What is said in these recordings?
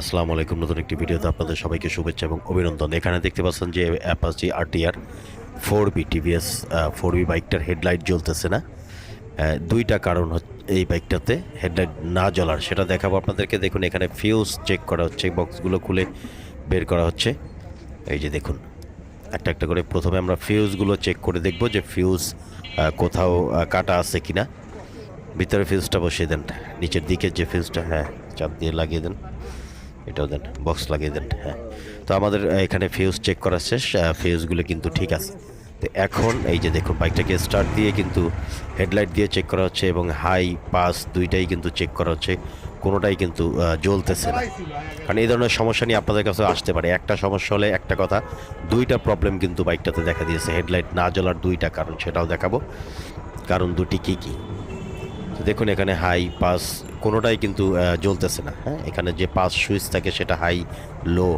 আসসালামু আলাইকুম। নতুন একটি ভিডিওতে আপনাদের সবাইকে শুভেচ্ছা এবং অভিনন্দন। এখানে দেখতে পাচ্ছেন যে Apache RTR four B TVS four B বাইকটার হেডলাইট জ্বলতেছে না। দুইটা কারণ এই বাইকটাতে হেডলাইট না জ্বলার। সেটা দেখাবো আপনাদেরকে। দেখুন, এখানে ফিউজ চেক করা হচ্ছে বক্সগুলো খুলে বের করা হচ্ছে। এই যে দেখুন, একটা একটা করে প্রথমে আমরা ফিউজগুলো চেক করে দেখব যে ফিউজ কোথাও কাটা আছে কি না ভিতরে ফিউজটা বসিয়ে দেন। নিচের দিকে যে ফিউজটা হ্যাঁ চাপ দিয়ে লাগিয়ে দেন। এটাও দেন বক্স লাগিয়ে দেন হ্যাঁ। তো আমাদের এখানে ফিউজ চেক করা শেষ ফিউজগুলো কিন্তু ঠিক আছে। তো এখন, এই যে দেখুন বাইকটাকে স্টার্ট দিয়ে কিন্তু হেডলাইট দিয়ে চেক করা হচ্ছে এবং হাই পাস দুইটাই কিন্তু চেক করা হচ্ছে। কোনোটাই কিন্তু জ্বলতেছে না। কারণ এই ধরনের সমস্যা নিয়ে আপনাদের কাছে আসতে পারে। একটা সমস্যা হলে একটা কথা, দুইটা প্রবলেম কিন্তু বাইকটাতে দেখা দিয়েছে। হেডলাইট না জ্বলার দুইটা কারণ, সেটাও দেখাবো। কারণ দুটি কী কী? তো দেখুন, এখানে হাই পাস কোনোটাই কিন্তু জ্বলতেছে না হ্যাঁ? এখানে যে পাস সুইচ থাকে সেটা high low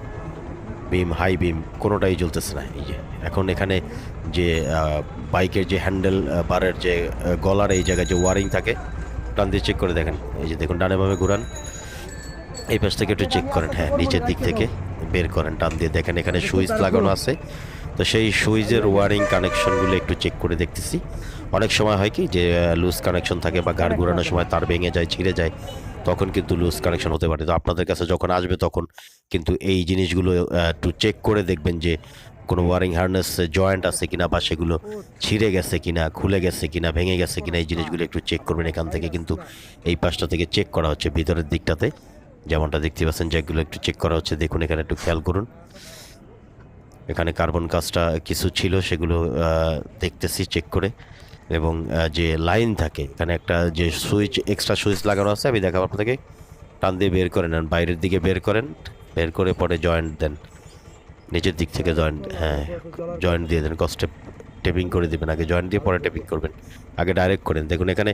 beam high beam কোনোটাই জ্বলতেছে না, এই যে। এখন এখানে যে বাইকের যে হ্যান্ডেল বারের যে গলার এই জায়গায় যে ওয়ারিং থাকে, টান দিয়ে চেক করে দেখেন। এই যে দেখুন, ডানে বামে ঘুরান। এই পাশ থেকে একটু চেক করেন হ্যাঁ নিচের দিক থেকে বের করেন, টান দিয়ে দেখেন, এখানে সুইচ লাগানো আছে। তো সেই সুইচের ওয়ারিং কানেকশনগুলো একটু চেক করে দেখতেছি। অনেক সময় হয় কি যে লুজ কানেকশন থাকে বা গাড় ঘোরানোর সময় তার ভেঙে যায় ছিঁড়ে যায় তখন কিন্তু লুজ কানেকশন হতে পারে। তো আপনাদের কাছে যখন আসবে তখন কিন্তু এই জিনিসগুলো একটু চেক করে দেখবেন যে কোনো ওয়ারিং হার্নেস জয়েন্ট আছে কিনা বা সেগুলো ছিঁড়ে গেছে কিনা খুলে গেছে কিনা ভেঙে গেছে কিনা এই জিনিসগুলো একটু চেক করবেন এখান থেকে। কিন্তু এই পাশটা থেকে চেক করা হচ্ছে ভিতরের দিকটাতে। যেমনটা দেখতে পাচ্ছেন যেগুলো একটু চেক করা হচ্ছে দেখুন এখানে একটু খেয়াল করুন। এখানে কার্বন কাজটা কিছু ছিল সেগুলো দেখতেছি চেক করে। এবং যে লাইন থাকে, এখানে একটা যে সুইচ, এক্সট্রা সুইচ লাগানো আছে, আমি দেখাবো আপনাকে টান দিয়ে বের করে নেন, বাইরের দিকে বের করেন, বের করে পরে জয়েন্ট দেন। নিচের দিক থেকে জয়েন্ট হ্যাঁ জয়েন্ট দিয়ে দেন কস্টে টেপিং করে দিবেন। আগে জয়েন্ট দিয়ে পরে টেপিং করবেন। আগে ডাইরেক্ট করেন দেখুন, এখানে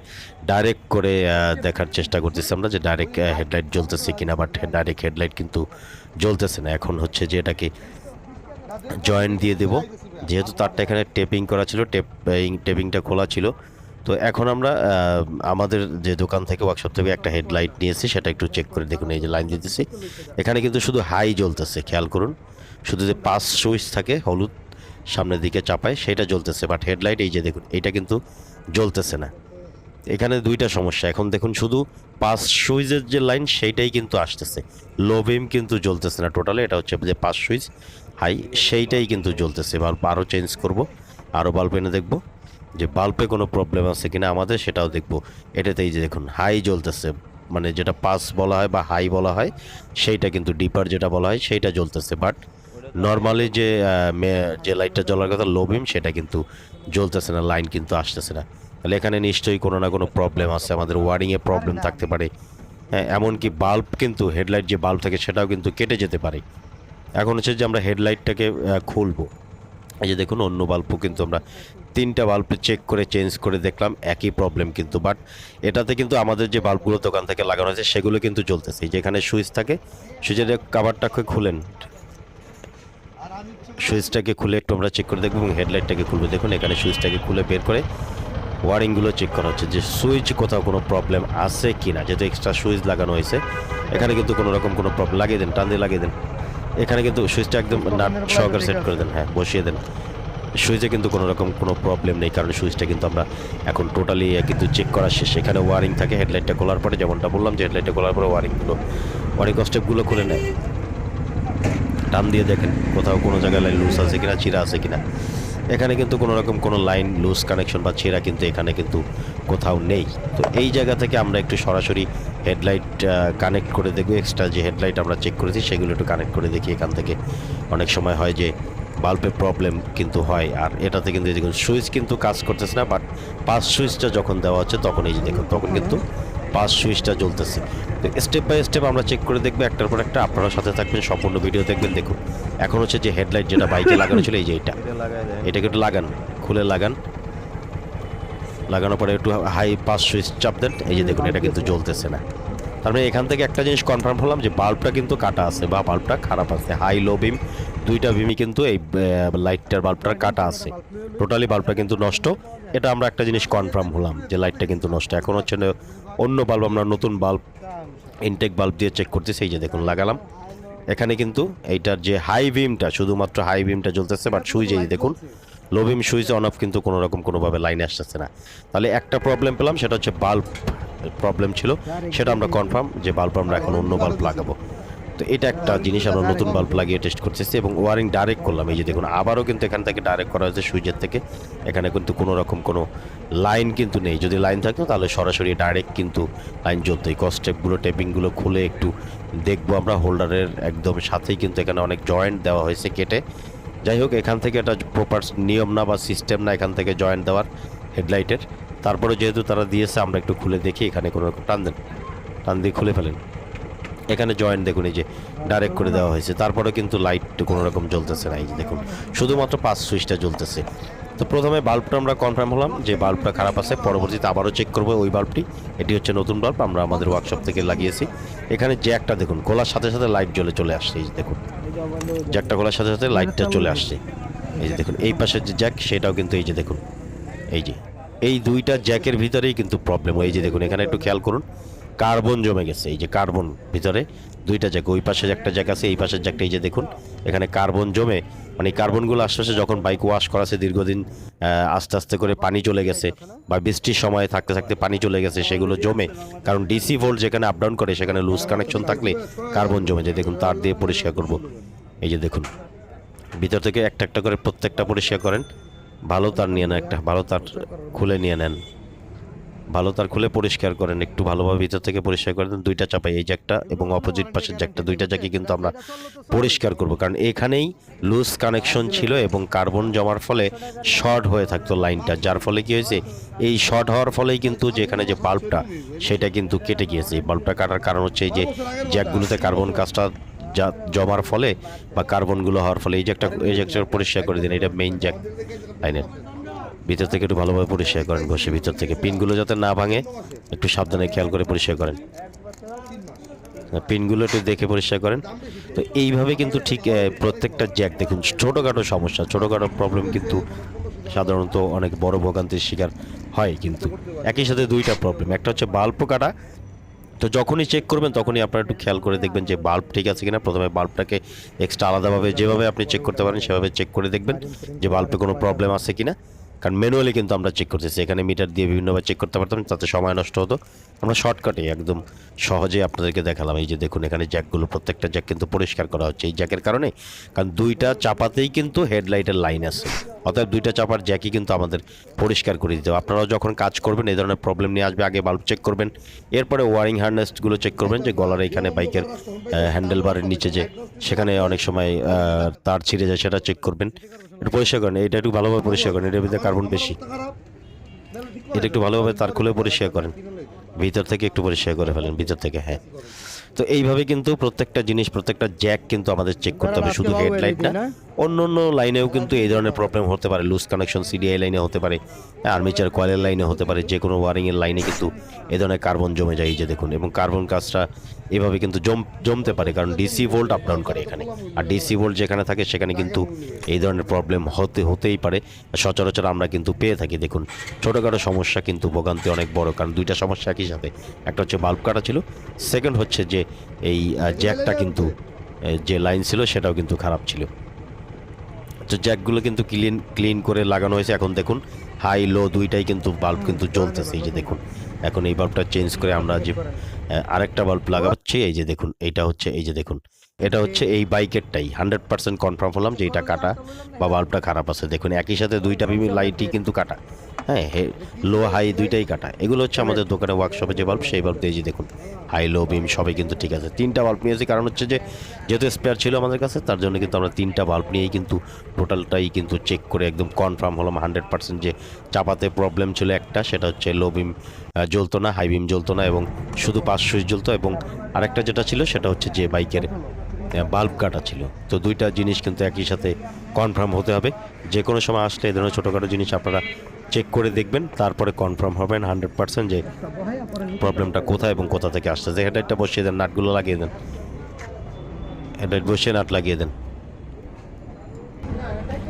ডাইরেক্ট করে দেখার চেষ্টা করতেছি আমরা যে ডাইরেক্ট হেডলাইট জ্বলতেছে কিনা বাট ডাইরেক্ট হেডলাইট কিন্তু জ্বলতেছে না। এখন হচ্ছে যে এটাকে জয়েন্ট দিয়ে দেব। যেহেতু তারটা এখানে টেপিং করা ছিল টেপ টেপিংটা খোলা ছিল। তো এখন আমরা আমাদের যে দোকান থেকে ওয়ার্কশপ থেকে একটা হেডলাইট নিয়েছি সেটা একটু চেক করে দেখুন, এই যে লাইন দিতেছি। এখানে কিন্তু শুধু হাই জ্বলতেছে, খেয়াল করুন। শুধু যে পাস সুইচ থাকে, হলুদ সামনের দিকে চাপায়, সেটা জ্বলতেছে। বাট হেডলাইট এই যে দেখুন এইটা কিন্তু জ্বলতেছে না। এখানে দুইটা সমস্যা। এখন দেখুন, শুধু পাস সুইচের যে লাইন সেইটাই কিন্তু আসতেছে। লো বিম কিন্তু জ্বলতেছে না টোটালি এটা হচ্ছে যে পাস সুইচ হাই সেইটাই কিন্তু জ্বলতেছে। বাল্ব আরও চেঞ্জ করব আরও বাল্ব এনে দেখব যে বাল্বে কোনো প্রবলেম আছে কিনা আমাদের সেটাও দেখব। এটাতেই যে দেখুন হাই জ্বলতেছে মানে যেটা পাস বলা হয় বা হাই বলা হয় সেইটা কিন্তু ডিপার যেটা বলা হয় সেইটা জ্বলতেছে। বাট নর্মালি যে যে লাইটটা জ্বলার কথা লো বিম সেটা কিন্তু জ্বলতেছে না লাইন কিন্তু আসতেছে না। তাহলে এখানে নিশ্চয়ই কোনো না কোনো প্রবলেম আছে আমাদের ওয়ারিংয়ে প্রবলেম থাকতে পারে। হ্যাঁ এমনকি বাল্ব কিন্তু হেডলাইট যে বাল্ব থাকে সেটাও কিন্তু কেটে যেতে পারে। এখন হচ্ছে যে আমরা হেডলাইটটাকে খুলবো। এই যে দেখুন, অন্য বাল্বও কিন্তু আমরা তিনটা বাল্ব চেক করে চেঞ্জ করে দেখলাম, একই প্রবলেম কিন্তু। বাট এটাতে কিন্তু আমাদের যে বাল্বগুলো দোকান থেকে লাগানো আছে সেগুলো কিন্তু জ্বলতেছে। যেখানে সুইচ থাকে, সুইচের কাভারটাকে খুলেন। সুইচটাকে খুলে একটু আমরা চেক করে দেখব এবং হেডলাইটটাকে খুলবো। দেখুন, এখানে সুইচটাকে খুলে বের করে ওয়ারিংগুলো চেক করা হচ্ছে যে সুইচ কোথাও কোনো প্রবলেম আছে কি না যেহেতু এক্সট্রা সুইচ লাগানো হয়েছে, এখানে কিন্তু কোনো রকম কোনো প্রবলেম লাগিয়ে দেন, টান দিয়ে লাগিয়ে দেন। এখানে কিন্তু সুইচটা একদম নাট সহকারে সেট করে দেন হ্যাঁ বসিয়ে দেন। সুইচে কিন্তু কোনো রকম কোনো প্রবলেম নেই, কারণ সুইচটা কিন্তু আমরা এখন টোটালি কিন্তু চেক করা শেষ। এখানে ওয়ারিং থাকে হেডলাইটটা খোলার পরে যেমনটা বললাম যে হেডলাইটটা খোলার পরে ওয়ারিংগুলো ওয়ারিং স্টেপগুলো খুলে নেয়। টান দিয়ে দেখেন কোথাও কোনো জায়গায় লুজ আছে কিনা, চিরা আছে কিনা। এখানে কিন্তু কোনো রকম কোনো লাইন লুজ কানেকশন বা ছেঁড়া কিন্তু এখানে কিন্তু কোথাও নেই। তো এই জায়গা থেকে আমরা একটু সরাসরি হেডলাইট কানেক্ট করে দেখব। এক্সট্রা যে হেডলাইট আমরা চেক করেছি সেগুলো একটু কানেক্ট করে দেখি। এখান থেকে অনেক সময় হয় যে বাল্বে প্রবলেম কিন্তু হয়। আর এটাতে কিন্তু এই দেখুন সুইচ কিন্তু কাজ করতেছে না বাট পাস সুইচটা যখন দেওয়া হচ্ছে তখন এই যে দেখুন তখন কিন্তু পাস সুইচটা জ্বলতেছে। তো স্টেপ বাই স্টেপ আমরা চেক করে দেখব একটার পর একটা আপনারা সাথে থাকবেন সম্পূর্ণ ভিডিও দেখবেন দেখুন। এখন হচ্ছে যে হেডলাইট যেটা বাইকে লাগানো ছিল এই যে এটা এটাকে একটু লাগান খুলে লাগান। লাগানোর পরে একটু হাই পাস সুইচ চাপ দেন এই যে দেখুন এটা কিন্তু জ্বলতেছে না। তার মানে এখান থেকে একটা জিনিস কনফার্ম হলাম যে বাল্বটা কিন্তু কাটা আছে বা বাল্বটা খারাপ আছে। হাই লো বিম দুইটা বিমই কিন্তু এই লাইটটার বাল্বটার কাটা আছে। টোটালি বাল্বটা কিন্তু নষ্ট। এটা আমরা একটা জিনিস কনফার্ম হলাম যে লাইটটা কিন্তু নষ্ট। এখন হচ্ছে অন্য বাল্ব আমরা নতুন বাল্ব ইনটেক বাল্ব দিয়ে চেক করতেছি, এই যে দেখুন, লাগালাম। এখানে কিন্তু এইটার যে হাই বিমটা শুধুমাত্র হাই বিমটা জ্বলতেছে বাট সুইচ এই দেখুন low beam switch on off কিন্তু কোনো রকম, কোনোভাবে লাইনে আসতেছে না। তাহলে একটা প্রবলেম পেলাম, সেটা হচ্ছে বাল্ব প্রবলেম ছিল। সেটা আমরা কনফার্ম যে বাল্ব আমরা এখন অন্য বাল্ব লাগাবো। তো এটা একটা জিনিস আমরা নতুন বাল্ব লাগিয়ে টেস্ট করতেছি এবং ওয়ারিং ডাইরেক্ট করলাম। এই যে দেখুন, আবারও কিন্তু এখান থেকে ডাইরেক্ট করা হয়েছে সুইচের থেকে। এখানে কিন্তু কোনো রকম কোনো লাইন কিন্তু নেই। যদি লাইন থাকতো তাহলে সরাসরি ডাইরেক্ট কিন্তু লাইন জ্বলতো। এই কস্টেপগুলো টেপিংগুলো খুলে একটু দেখব আমরা হোল্ডারের একদম সাথেই কিন্তু এখানে অনেক জয়েন্ট দেওয়া হয়েছে কেটে। যাই হোক, এখান থেকে এটা প্রপার নিয়ম না বা সিস্টেম না এখান থেকে জয়েন্ট দেওয়ার হেডলাইটের তারপরে যেহেতু তারা দিয়েছে, আমরা একটু খুলে দেখি, এখানে কোনো রকম টান দেন টান দিয়ে খুলে ফেলেন। এখানে জয়েন্ট দেখুন এই যে ডাইরেক্ট করে দেওয়া হয়েছে। তারপরে কিন্তু লাইট কোনো রকম জ্বলতেছে না, এই যে দেখুন। শুধুমাত্র পাঁচ সুইচটা জ্বলতেছে। তো প্রথমে বাল্বটা আমরা কনফার্ম হলাম যে বাল্বটা খারাপ আছে, পরবর্তীতে আবারও চেক করব ওই বাল্বটি। এটি হচ্ছে নতুন বাল্ব, আমরা আমাদের ওয়ার্কশপ থেকে লাগিয়েছি। এখানে জ্যাকটা দেখুন, খোলার সাথে সাথে লাইট জ্বলে চলে আসছে, এই যে দেখুন। জ্যাকটা খোলার সাথে সাথে লাইটটা চলে আসছে। এই যে দেখুন, এই পাশের যে জ্যাক সেটাও কিন্তু এই যে দেখুন। এই যে, এই দুইটা জ্যাকের ভিতরেই কিন্তু প্রবলেম এই যে দেখুন, এখানে একটু খেয়াল করুন। কার্বন জমে গেছে, এই যে কার্বন ভিতরে, দুইটা জায়গা, ওই পাশে একটা জায়গা আছে, এই পাশের জ্যাকটা এই যে দেখুন, এখানে কার্বন জমে মানে কার্বনগুলো আস্তে যখন বাইক ওয়াশ করাছে দীর্ঘদিন আস্তে আস্তে করে পানি চলে গেছে, বা বৃষ্টির সময় থাকতে থাকতে পানি চলে গেছে, সেগুলো জমে, কারণ ডিসি ভোল্ট যেখানে আপ ডাউন করে, সেখানে লুজ কানেকশন থাকলে কার্বন জমে যায়। দেখুন, তার দিয়ে পরিষ্কার করব। এই যে দেখুন, ভিতর থেকে একটা একটা করে প্রত্যেকটা পরিষ্কার করেন, ভালো তার নিয়ে নেন, একটা ভালো তার খুলে নিয়ে নেন। ভালো তার খুলে পরিষ্কার করেন, একটু ভালোভাবে ভিতর থেকে পরিষ্কার করে দেন, দুইটা চাপাই এই জ্যাকটা এবং অপোজিট পাশের জ্যাকটা, দুইটা জ্যাকই কিন্তু আমরা পরিষ্কার করব। কারণ এখানেই লুজ কানেকশন ছিল এবং কার্বন জমার ফলে শর্ট হয়ে থাকতো লাইনটা যার ফলে কি হয়েছে? এই শর্ট হওয়ার ফলেই কিন্তু যে এখানে যে বাল্বটা সেটা কিন্তু কেটে গিয়েছে। এই বাল্বটা কাটার কারণ হচ্ছে এই যে জ্যাকগুলোতে কার্বন কাজটা যা জমার ফলে বা কার্বনগুলো হওয়ার ফলে এই যে একটা এই জ্যাকটা পরিষ্কার করে দিন এটা মেইন জ্যাক লাইনের ভিতর থেকে একটু ভালোভাবে পরিষ্কার করেন ঘষে ভিতর থেকে পিনগুলো যাতে না ভাঙে, একটু সাবধানে খেয়াল করে পরিষ্কার করেন। পিনগুলো একটু দেখে পরিষ্কার করেন। তো এইভাবে কিন্তু ঠিক প্রত্যেকটা জ্যাক দেখুন, ছোটোখাটো সমস্যা, ছোটোখাটো প্রবলেম কিন্তু সাধারণত অনেক বড় ভোগান্তির শিকার হয় কিন্তু। একই সাথে দুইটা প্রবলেম একটা হচ্ছে বাল্ব কাটা। তো যখনই চেক করবেন, তখনই আপনারা একটু খেয়াল করে দেখবেন যে বাল্ব ঠিক আছে কিনা। প্রথমে বাল্বটাকে এক্সট্রা আলাদাভাবে যেভাবে আপনি চেক করতে পারেন, সেভাবে চেক করে দেখবেন যে বাল্বে কোনো প্রবলেম আছে কিনা। কারণ ম্যানুয়ালি কিন্তু আমরা চেক করতেছি। এখানে মিটার দিয়ে বিভিন্নভাবে চেক করতে পারতাম, তাতে সময় নষ্ট হতো। আমরা শর্টকাটে একদম সহজে আপনাদেরকে দেখালাম। এই যে দেখুন, এখানে জ্যাকগুলো প্রত্যেকটা জ্যাক কিন্তু পরিষ্কার করা হচ্ছে এই জ্যাকের কারণে। কারণ দুইটা চাপাতেই কিন্তু হেডলাইটের লাইন আছে। অর্থাৎ দুইটা চাপার জ্যাকই কিন্তু আমাদের পরিষ্কার করে দিতে হবে। আপনারাও যখন কাজ করবেন, এই ধরনের প্রবলেম নিয়ে আসবে, আগে বাল্ব চেক করবেন। এরপরে ওয়ারিং হার্নেসগুলো চেক করবেন যে গলার এখানে বাইকের হ্যান্ডেল বারের নিচে যে, সেখানে অনেক সময় তার ছিঁড়ে যায়, সেটা চেক করবেন। একটু পরিষ্কার করেন, এটা একটু ভালোভাবে পরিষ্কার করেন, এটার ভিতরে কার্বন বেশি। এটা একটু ভালোভাবে তার খুলে পরিষ্কার করেন। ভিতর থেকে একটু পরিষ্কার করে ফেলেন, ভিতর থেকে হ্যাঁ। তো এইভাবে কিন্তু প্রত্যেকটা জিনিস প্রত্যেকটা জ্যাক কিন্তু আমাদের চেক করতে হবে শুধু হেডলাইট না। অন্য অন্য লাইনেও কিন্তু এই ধরনের প্রবলেম হতে পারে। লুজ কানেকশন সিডিআই লাইনে হতে পারে আর্মিচার কয়েলের লাইনে হতে পারে যে কোনো ওয়ারিংয়ের লাইনে কিন্তু এই ধরনের কার্বন জমে যায় এই যে দেখুন। এবং কার্বন কাজটা এভাবে কিন্তু জম জমতে পারে কারণ ডিসি ভোল্ট আপ ডাউন করে এখানে। আর ডিসি ভোল্ট যেখানে থাকে সেখানে কিন্তু এই ধরনের প্রবলেম হতে হতেই পারে। সচরাচর আমরা কিন্তু পেয়ে থাকি দেখুন। ছোটোখাটো সমস্যা কিন্তু ভোগান্তি অনেক বড় কারণ দুইটা সমস্যা একই সাথে। একটা হচ্ছে বাল্ব কাটা ছিল সেকেন্ড হচ্ছে যে এই জ্যাকটা কিন্তু যে লাইন ছিল সেটাও কিন্তু খারাপ ছিল। তো জ্যাকগুলো কিন্তু ক্লিন ক্লিন করে লাগানো হয়েছে। এখন দেখুন, হাই, লো দুইটাই কিন্তু বাল্ব কিন্তু জ্বলতেছে। এই যে দেখুন, এখন এই বাল্বটা চেঞ্জ করে আমরা যে আরেকটা বাল্ব লাগাচ্ছি। এই যে দেখুন, এইটা হচ্ছে, এই যে দেখুন, এটা হচ্ছে এই বাইকেরটাই। হান্ড্রেড পার্সেন্ট কনফার্ম হলাম যে এটা কাটা বা বাল্বটা খারাপ আছে। দেখুন, একই সাথে দুইটা লাইটই কিন্তু কাটা। হ্যাঁ লো, হাই দুইটাই কাটা এগুলো হচ্ছে আমাদের দোকানে ওয়ার্কশপে যে বাল্ব সেই বাল্ব দিয়ে দেখুন হাই লো বিম সবই কিন্তু ঠিক আছে। তিনটা বাল্ব নিয়েছি কারণ হচ্ছে যে, যেহেতু স্পেয়ার ছিল আমাদের কাছে, তার জন্য কিন্তু আমরা তিনটা বাল্ব নিয়েই কিন্তু টোটালটাই কিন্তু চেক করে একদম কনফার্ম হলাম হান্ড্রেড পার্সেন্ট যে চাপাতে প্রবলেম ছিল একটা, সেটা হচ্ছে লো বিম জ্বলতো না হাই বিম জ্বলতো না, এবং শুধু পাঁচ সুইচ জ্বলতো, এবং আরেকটা যেটা ছিল, সেটা হচ্ছে যে বাইকের বাল্ব কাটা ছিল। তো দুইটা জিনিস কিন্তু একই সাথে কনফার্ম হতে হবে। যে কোনো সময় আসলে এই ধরনের ছোটোখাটো জিনিস আপনারা চেক করে দেখবেন, তারপরে কনফার্ম হবেন হান্ড্রেড পার্সেন্ট যে প্রবলেমটা কোথায় এবং কোথা থেকে আসছে। যে হেডলাইটটা বসিয়ে দেন, নাটগুলো লাগিয়ে দেন। হেডলাইট বসিয়ে নাট লাগিয়ে দেন।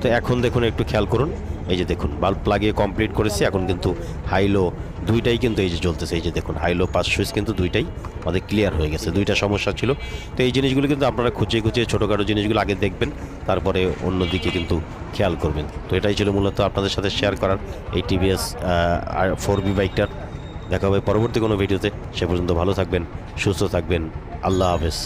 তো এখন দেখুন, একটু খেয়াল করুন। এই যে দেখুন বাল্ব লাগিয়ে কমপ্লিট করেছি, এখন কিন্তু হাইলো দুইটাই কিন্তু এই যে জ্বলতেছে, এই যে দেখুন হাইলো পাস সুইচ কিন্তু দুইটাই আমাদের ক্লিয়ার হয়ে গেছে। দুইটা সমস্যা ছিল। তো এই জিনিসগুলো কিন্তু আপনারা খুঁচিয়ে খুঁচিয়ে ছোটোখাটো জিনিসগুলো আগে দেখবেন, তারপরে অন্যদিকে কিন্তু খেয়াল করবেন। তো এটাই ছিল মূলত আপনাদের সাথে শেয়ার করার এই টিভিএস ফোর বি বাইকটার দেখা হবে পরবর্তী কোনো ভিডিওতে সে পর্যন্ত ভালো থাকবেন, সুস্থ থাকবেন। আল্লাহ হাফেজ।